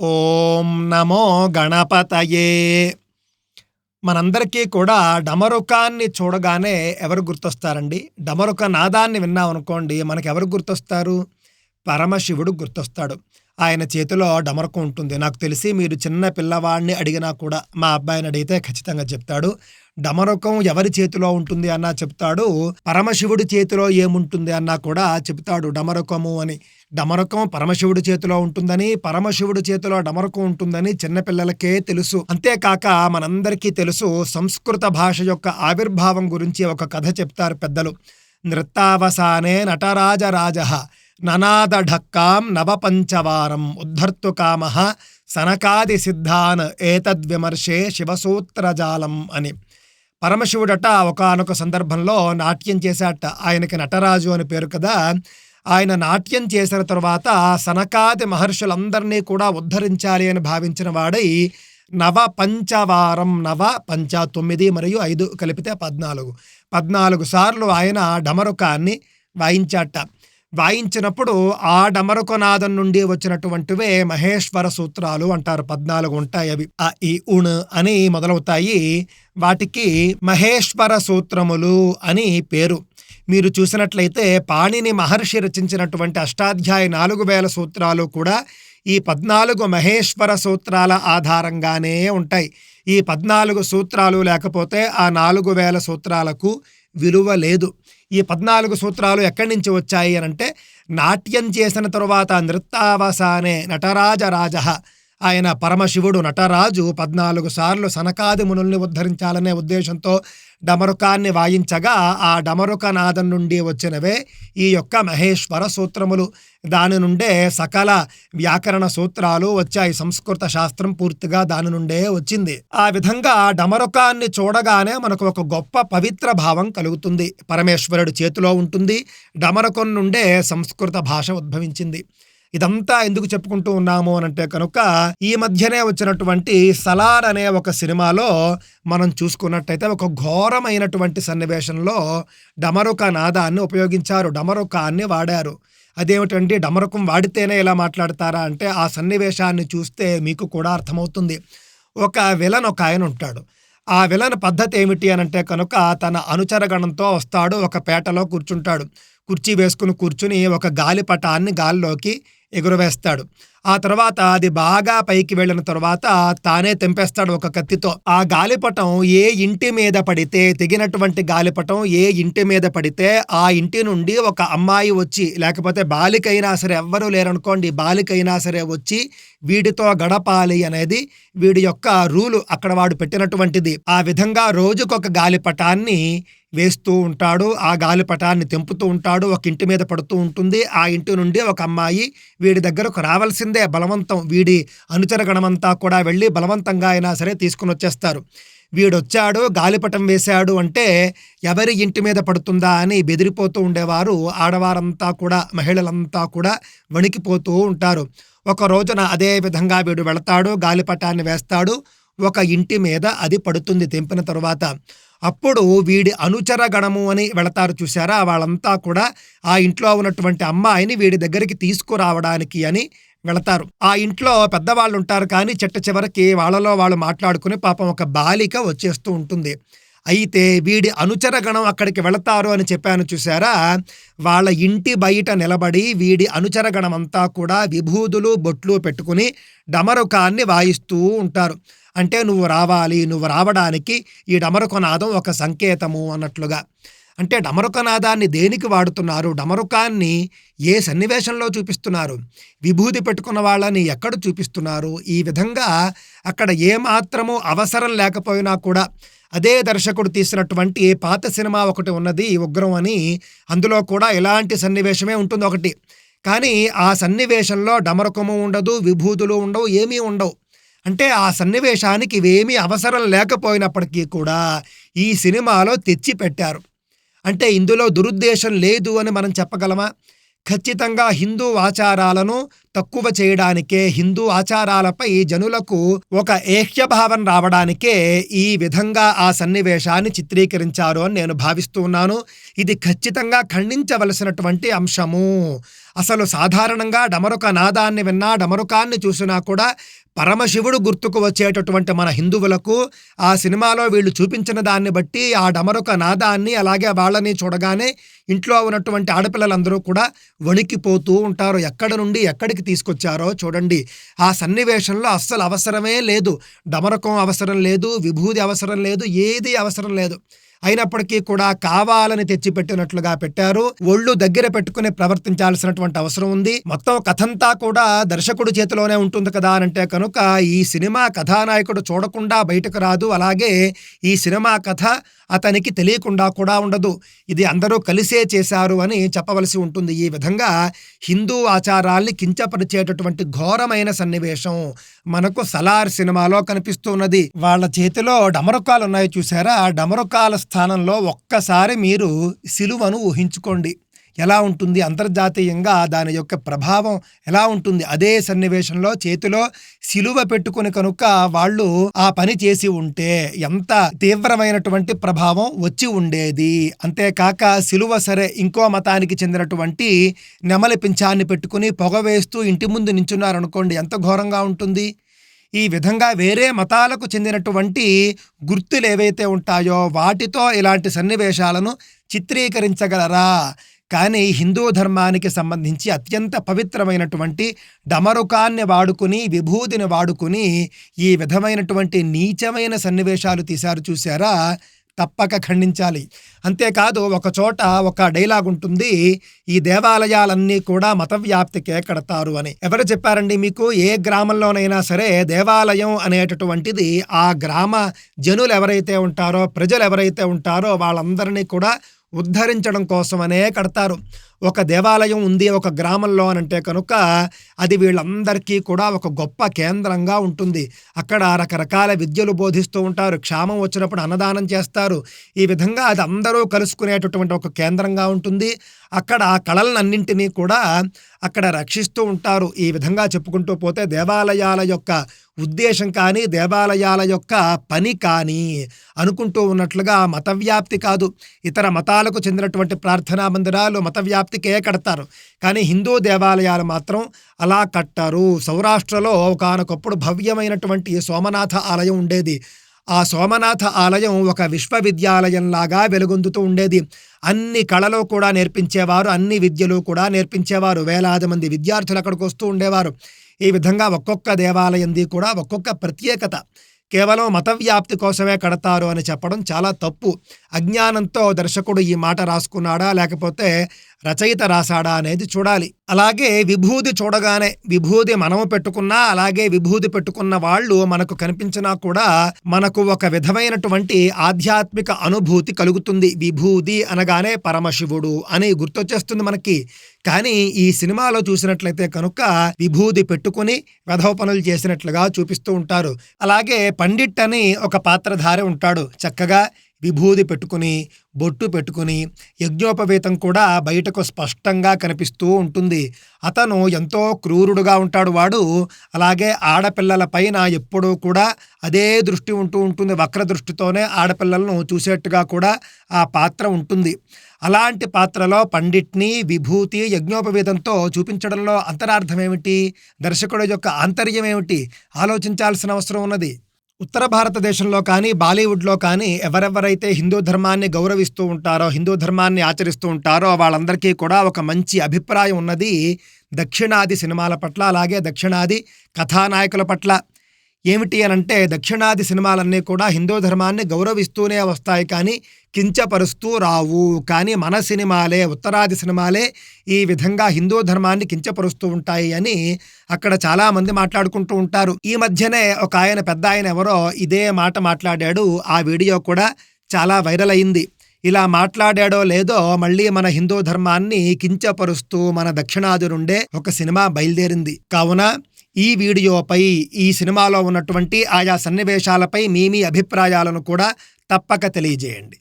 ఓం నమో గణపతయే. మనందరికీ కూడా డమరుకాన్ని చూడగానే ఎవరు గుర్తొస్తారండి? డమరుక నాదాన్ని విన్నామనుకోండి మనకు ఎవరు గుర్తొస్తారు? పరమశివుడు గుర్తొస్తాడు. ఆయన చేతిలో డమరుకం ఉంటుంది. నాకు తెలిసి మీరు చిన్న పిల్లవాడిని అడిగినా కూడా మా అబ్బాయిని అడిగితే ఖచ్చితంగా చెప్తాడు. డమరుకం ఎవరి చేతిలో ఉంటుంది అన్నా చెప్తాడు. పరమశివుడి చేతిలో ఏముంటుంది అన్నా కూడా చెప్తాడు డమరుకము అని. డమరుకం పరమశివుడి చేతిలో ఉంటుందని పరమశివుడి చేతిలో డమరుకం ఉంటుందని చిన్నపిల్లలకే తెలుసు. అంతేకాక మనందరికీ తెలుసు సంస్కృత భాష యొక్క ఆవిర్భావం గురించి ఒక కథ చెప్తారు పెద్దలు. నృత్తావసానే నటరాజరాజ ననాదఢక్కాం నవపంచవారం ఉద్ధర్తు కామ సనకాది సిద్ధాన్ ఏతద్విమర్శే శివసూత్రజాలం అని. పరమశివుడట ఒకనొక సందర్భంలో నాట్యం చేశాట. ఆయనకి నటరాజు అని పేరు కదా. ఆయన నాట్యం చేసిన తర్వాత సనకాది మహర్షులందరినీ కూడా ఉద్ధరించాలి అని భావించిన వాడై నవ పంచవారం నవ పంచ తొమ్మిది మరియు ఐదు కలిపితే పద్నాలుగు. పద్నాలుగు సార్లు ఆయన డమరుకాన్ని వాయించాట. వాయించినప్పుడు ఆ డమరుకనాదం నుండి వచ్చినటువంటివే మహేశ్వర సూత్రాలు అంటారు. పద్నాలుగు ఉంటాయి అవి. ఆ ఈ ఉణ్ అని మొదలవుతాయి. వాటికి మహేశ్వర సూత్రములు అని పేరు. మీరు చూసినట్లయితే పాణిని మహర్షి రచించినటువంటి అష్టాధ్యాయ నాలుగు వేల సూత్రాలు కూడా ఈ పద్నాలుగు మహేశ్వర సూత్రాల ఆధారంగానే ఉంటాయి. ఈ పద్నాలుగు సూత్రాలు లేకపోతే ఆ నాలుగు వేల సూత్రాలకు విలువ లేదు. ఈ పద్నాలుగు సూత్రాలు ఎక్కడి నుంచి వచ్చాయి అని అంటే నాట్యం చేసిన తరువాత నృత్తావసానే నటరాజరాజ ఆయన పరమశివుడు నటరాజు పద్నాలుగు సార్లు సనకాది మునుల్ని ఉద్ధరించాలనే ఉద్దేశంతో డమరుకాన్ని వాయించగా ఆ డమరుక నాదం నుండి వచ్చినవే ఈ యొక్క మహేశ్వర సూత్రములు. దాని నుండే సకల వ్యాకరణ సూత్రాలు వచ్చాయి. సంస్కృత శాస్త్రం పూర్తిగా దాని నుండే వచ్చింది. ఆ విధంగా డమరుకాన్ని చూడగానే మనకు ఒక గొప్ప పవిత్ర భావం కలుగుతుంది. పరమేశ్వరుడు చేతిలో ఉంటుంది. డమరుకం నుండే సంస్కృత భాష ఉద్భవించింది. ఇదంతా ఎందుకు చెప్పుకుంటూ ఉన్నాము అని అంటే కనుక ఈ మధ్యనే వచ్చినటువంటి సలార్ అనే ఒక సినిమాలో మనం చూసుకున్నట్టయితే ఒక ఘోరమైనటువంటి సన్నివేశంలో డమరుక నాదాన్ని ఉపయోగించారు. డమరుకాన్ని వాడారు. అదేమిటంటే డమరుకం వాడితేనే ఇలా మాట్లాడతారా అంటే ఆ సన్నివేశాన్ని చూస్తే మీకు కూడా అర్థమవుతుంది. ఒక విలన్ ఒక ఆయన ఉంటాడు. ఆ విలన్ పద్ధతి ఏమిటి అని అంటే కనుక తన అనుచరగణంతో వస్తాడు ఒక పేటలో కూర్చుంటాడు. కుర్చీ వేసుకుని కూర్చుని ఒక గాలిపటాన్ని గాల్లోకి ఎగురవేస్తాడు. ఆ తర్వాత అది బాగా పైకి వెళ్ళిన తర్వాత తానే తెంపేస్తాడు ఒక కత్తితో. ఆ గాలిపటం ఏ ఇంటి మీద పడితే తెగినటువంటి గాలిపటం ఏ ఇంటి మీద పడితే ఆ ఇంటి నుండి ఒక అమ్మాయి వచ్చి లేకపోతే బాలికైనా సరే ఎవ్వరూ లేరనుకోండి బాలికైనా సరే వచ్చి వీడితో గడపాలి అనేది వీడి యొక్క రూలు అక్కడ వాడు పెట్టినటువంటిది. ఆ విధంగా రోజుకొక గాలిపటాన్ని వేస్తూ ఉంటాడు ఆ గాలిపటాన్ని తెంపుతూ ఉంటాడు ఒక ఇంటి మీద పడుతూ ఉంటుంది. ఆ ఇంటి నుండి ఒక అమ్మాయి వీడి దగ్గరకు రావాల్సిందే. బలవంతం వీడి అనుచరగణమంతా కూడా వెళ్ళి బలవంతంగా అయినా సరే తీసుకుని వచ్చేస్తారు. వీడొచ్చాడు గాలిపటం వేశాడు అంటే ఎవరి ఇంటి మీద పడుతుందా అని బెదిరిపోతూ ఉండేవారు. ఆడవారంతా కూడా మహిళలంతా కూడా వణికిపోతూ ఉంటారు. ఒక రోజున అదే విధంగా వీడు వెళతాడు గాలిపటాన్ని వేస్తాడు. ఒక ఇంటి మీద అది పడుతుంది తెంపిన తరువాత. అప్పుడు వీడి అనుచరగణము అని వెళతారు చూసారా వాళ్ళంతా కూడా ఆ ఇంట్లో ఉన్నటువంటి అమ్మాయిని వీడి దగ్గరికి తీసుకురావడానికి అని వెళతారు. ఆ ఇంట్లో పెద్దవాళ్ళు ఉంటారు కానీ చెట్ట చివరికి వాళ్ళలో వాళ్ళు మాట్లాడుకుని పాపం ఒక బాలిక వచ్చేస్తూ ఉంటుంది. అయితే వీడి అనుచరగణం అక్కడికి వెళతారు అని చెప్పాను చూసారా వాళ్ళ ఇంటి బయట నిలబడి వీడి అనుచరగణం అంతా కూడా విభూదులు బొట్లు పెట్టుకుని డమరుకాన్ని వాయిస్తూ ఉంటారు. అంటే నువ్వు రావాలి నువ్వు రావడానికి ఈ డమరుకనాదం ఒక సంకేతము అన్నట్లుగా. అంటే డమరుకనాదాన్ని దేనికి వాడుతున్నారు? డమరుకాన్ని ఏ సన్నివేశంలో చూపిస్తున్నారు? విభూతి పెట్టుకున్న వాళ్ళని ఎక్కడ చూపిస్తున్నారు? ఈ విధంగా అక్కడ ఏమాత్రము అవసరం లేకపోయినా కూడా అదే దర్శకుడు తీసినటువంటి పాత సినిమా ఒకటి ఉన్నది ఉగ్రం అని. అందులో కూడా ఇలాంటి సన్నివేశమే ఉంటుంది ఒకటి. కానీ ఆ సన్నివేశంలో డమరుకము ఉండదు విభూతులు ఉండవు ఏమీ ఉండవు. అంటే ఆ సన్నివేశానికి ఇవేమీ అవసరం లేకపోయినప్పటికీ కూడా ఈ సినిమాలో తెచ్చి పెట్టారు అంటే ఇందులో దురుద్దేశం లేదు అని మనం చెప్పగలమా? ఖచ్చితంగా హిందూ ఆచారాలను తక్కువ చేయడానికే హిందూ ఆచారాలపై జనులకు ఒక ఏహ్యభావం రావడానికే ఈ విధంగా ఆ సన్నివేశాన్ని చిత్రీకరించారు అని నేను భావిస్తూ ఉన్నాను. ఇది ఖచ్చితంగా ఖండించవలసినటువంటి అంశము. అసలు సాధారణంగా డమరుక నాదాన్ని విన్నా డమరుకాన్ని చూసినా కూడా పరమశివుడు గుర్తుకు వచ్చేటటువంటి మన హిందువులకు ఆ సినిమాలో వీళ్ళు చూపించిన దాన్ని బట్టి ఆ డమరుక నాదాన్ని అలాగే వాళ్ళని చూడగానే ఇంట్లో ఉన్నటువంటి ఆడపిల్లలందరూ కూడా వణికిపోతూ ఉంటారు. ఎక్కడ నుండి ఎక్కడికి తీసుకొచ్చారో చూడండి. ఆ సన్నివేశంలో అస్సలు అవసరమే లేదు. డమరకం అవసరం లేదు విభూది అవసరం లేదు ఏది అవసరం లేదు. అయినప్పటికీ కూడా కావాలని తెచ్చిపెట్టినట్లుగా పెట్టారు. ఒళ్ళు దగ్గర పెట్టుకుని ప్రవర్తించాల్సినటువంటి అవసరం ఉంది. మొత్తం కథంతా కూడా దర్శకుడి చేతిలోనే ఉంటుంది కదా అంటే కనుక ఈ సినిమా కథానాయకుడు చూడకుండా బయటకు రాదు. అలాగే ఈ సినిమా కథ అతనికి తెలియకుండా కూడా ఉండదు. ఇది అందరూ కలిసే చేశారు అని చెప్పవలసి ఉంటుంది. ఈ విధంగా హిందూ ఆచారాల్ని కించపరిచేటటువంటి ఘోరమైన సన్నివేశం మనకు సలార్ సినిమాలో కనిపిస్తున్నది. వాళ్ళ చేతిలో డమరుకాలు ఉన్నాయి చూసారా? ఆ డమరుకాల స్థానంలో ఒక్కసారి మీరు సిలువను ఊహించుకోండి. ఎలా ఉంటుంది? అంతర్జాతీయంగా దాని యొక్క ప్రభావం ఎలా ఉంటుంది? అదే సన్నివేశంలో చేతిలో సిలువ పెట్టుకుని కనుక వాళ్ళు ఆ పని చేసి ఉంటే ఎంత తీవ్రమైనటువంటి ప్రభావం వచ్చి ఉండేది? అంతేకాక సిలువ సరే ఇంకో మతానికి చెందినటువంటి నెమలి పింఛాన్ని పెట్టుకుని పొగ వేస్తూ ఇంటి ముందు నించున్నారనుకోండి ఎంత ఘోరంగా ఉంటుంది? ఈ విధంగా వేరే మతాలకు చెందినటువంటి గుర్తులు ఏవైతే ఉంటాయో వాటితో ఇలాంటి సన్నివేశాలను చిత్రీకరించగలరా? కానీ హిందూ ధర్మానికి సంబంధించి అత్యంత పవిత్రమైనటువంటి డమరుకాన్ని వాడుకుని విభూతిని వాడుకుని ఈ విధమైనటువంటి నీచమైన సన్నివేశాలు తీశారు చూసారా తప్పక ఖండించాలి. అంతేకాదు ఒక చోట ఒక డైలాగ్ ఉంటుంది ఈ దేవాలయాలన్నీ కూడా మత వ్యాప్తికే కడతారు అని. ఎవరు చెప్పారండి మీకు? ఏ గ్రామంలోనైనా సరే దేవాలయం అనేటటువంటిది ఆ గ్రామ జనులు ఎవరైతే ఉంటారో ప్రజలు ఎవరైతే ఉంటారో వాళ్ళందరినీ కూడా ఉద్ధరించడం కోసమనే కడతారు. ఒక దేవాలయం ఉంది ఒక గ్రామంలో అని అంటే కనుక అది వీళ్ళందరికీ కూడా ఒక గొప్ప కేంద్రంగా ఉంటుంది. అక్కడ రకరకాల విద్యలు బోధిస్తూ ఉంటారు. క్షామం వచ్చినప్పుడు అన్నదానం చేస్తారు. ఈ విధంగా అది అందరూ కలుసుకునేటటువంటి ఒక కేంద్రంగా ఉంటుంది. అక్కడ ఆ కళలన్నింటినీ కూడా అక్కడ రక్షిస్తూ ఉంటారు. ఈ విధంగా చెప్పుకుంటూ పోతే దేవాలయాల యొక్క ఉద్దేశం కానీ దేవాలయాల యొక్క పని కానీ అనుకుంటూ ఉన్నట్లుగా మత వ్యాప్తి కాదు. ఇతర మతాలకు చెందినటువంటి ప్రార్థనా మందిరాలు మత ప్రాప్తికే కడతారు. కానీ హిందూ దేవాలయాలు మాత్రం అలా కట్టారు. సౌరాష్ట్రలో ఒకనొకప్పుడు భవ్యమైనటువంటి సోమనాథ ఆలయం ఉండేది. ఆ సోమనాథ ఆలయం ఒక విశ్వవిద్యాలయంలాగా వెలుగొందుతూ ఉండేది. అన్ని కళలు కూడా నేర్పించేవారు అన్ని విద్యలు కూడా నేర్పించేవారు. వేలాది మంది విద్యార్థులు అక్కడికి వస్తూ ఉండేవారు. ఈ విధంగా ఒక్కొక్క దేవాలయంది కూడా ఒక్కొక్క ప్రత్యేకత. కేవలం మత వ్యాప్తి కోసమే కడతారు అని చెప్పడం చాలా తప్పు. అజ్ఞానంతో దర్శకుడు ఈ మాట రాసుకున్నాడా? లేకపోతే రచయిత రాశాడా అనేది చూడాలి. అలాగే విభూది చూడగానే విభూది మనము పెట్టుకున్నా అలాగే విభూది పెట్టుకున్న వాళ్ళు మనకు కనిపించినా కూడా మనకు ఒక విధమైనటువంటి ఆధ్యాత్మిక అనుభూతి కలుగుతుంది. విభూది అనగానే పరమశివుడు అని గుర్తొచ్చేస్తుంది మనకి. కానీ ఈ సినిమాలో చూసినట్లయితే కనుక విభూది పెట్టుకుని వెధవ పనులు చేసినట్లుగా చూపిస్తూ ఉంటారు. అలాగే పండిట్ అని ఒక పాత్రధారి ఉంటాడు. చక్కగా విభూది పెట్టుకుని బొట్టు పెట్టుకుని యజ్ఞోపవేతం కూడా బయటకు స్పష్టంగా కనిపిస్తూ ఉంటుంది. అతను ఎంతో క్రూరుడుగా ఉంటాడు వాడు. అలాగే ఆడపిల్లల పైన ఎప్పుడూ కూడా అదే దృష్టి ఉంటూ ఉంటుంది. వక్ర దృష్టితోనే ఆడపిల్లలను చూసేట్టుగా కూడా ఆ పాత్ర ఉంటుంది. అలాంటి పాత్రలో పండిట్ని విభూతి యజ్ఞోపవేదంతో చూపించడంలో అంతరార్థం ఏమిటి? దర్శకుడి యొక్క ఆంతర్యం ఏమిటి? ఆలోచించాల్సిన అవసరం ఉన్నది. ఉత్తర భారతదేశంలో కానీ బాలీవుడ్లో కానీ ఎవరెవరైతే హిందూ ధర్మాన్ని గౌరవిస్తూ ఉంటారో హిందూ ధర్మాన్ని ఆచరిస్తూ ఉంటారో వాళ్ళందరికీ కూడా ఒక మంచి అభిప్రాయం ఉన్నది దక్షిణాది సినిమాల పట్ల అలాగే దక్షిణాది కథానాయకుల పట్ల. ఏమిటి అని అంటే దక్షిణాది సినిమాలన్నీ కూడా హిందూ ధర్మాన్ని గౌరవిస్తూనే వస్తాయి కానీ కించపరుస్తూ రావు. కానీ మన సినిమాలే ఉత్తరాది సినిమాలే ఈ విధంగా హిందూ ధర్మాన్ని కించపరుస్తూ ఉంటాయి అని అక్కడ చాలామంది మాట్లాడుకుంటూ ఉంటారు. ఈ మధ్యనే ఒక ఆయన పెద్ద ఆయన ఎవరో ఇదే మాట మాట్లాడాడు. ఆ వీడియో కూడా చాలా వైరల్ అయింది. ఇలా మాట్లాడాడో లేదో మళ్ళీ మన హిందూ ధర్మాన్ని కించపరుస్తూ మన దక్షిణాది నుండే ఒక సినిమా బయలుదేరింది. కావున ఈ వీడియోపై ఈ సినిమాలో ఉన్నటువంటి ఆయా సన్నివేశాలపై మీ మీ అభిప్రాయాలను కూడా తప్పక తెలియజేయండి.